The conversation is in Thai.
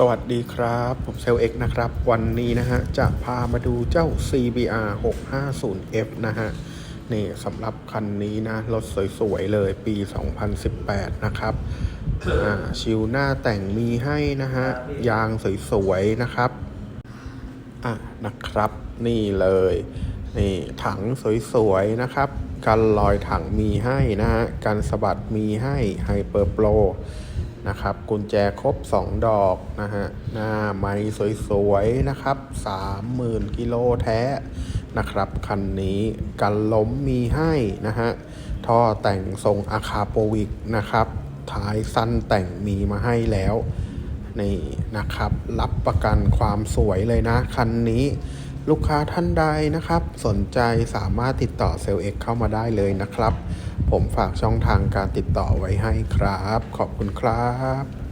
สวัสดีครับ ผมเซลเอ็กนะครับ วันนี้นะฮะ จะพามาดูเจ้า CBR 650F นะฮะ นี่สำหรับคันนี้นะ รถสวยๆ เลยปี 2018 นะครับ อ่า ชิวหน้าแต่งมีให้นะฮะ ยางสวยๆ นะครับ อะนะครับ นี่เลย นี่ถังสวยๆนะครับกันรอยถังมีให้นะฮะกันสะบัดมีให้ไฮเปอร์โปรนะครับกุญแจครบ 2 ดอกนะฮะหน้าไม้สวยๆนะครับ 30,000กิโลแท้นะครับคันนี้กันล้มมีให้นะฮะท่อแต่งทรงอาคาโปวิกนะครับท้ายสั้นแต่งมีมาให้แล้วนี่นะครับ รับประกันความสวยเลยนะ คันนี้ ลูกค้าท่านใดนะครับ สนใจสามารถติดต่อเซลล์เอ็กเข้ามาได้เลยนะครับ ผมฝากช่องทางการติดต่อไว้ให้ครับ ขอบคุณครับ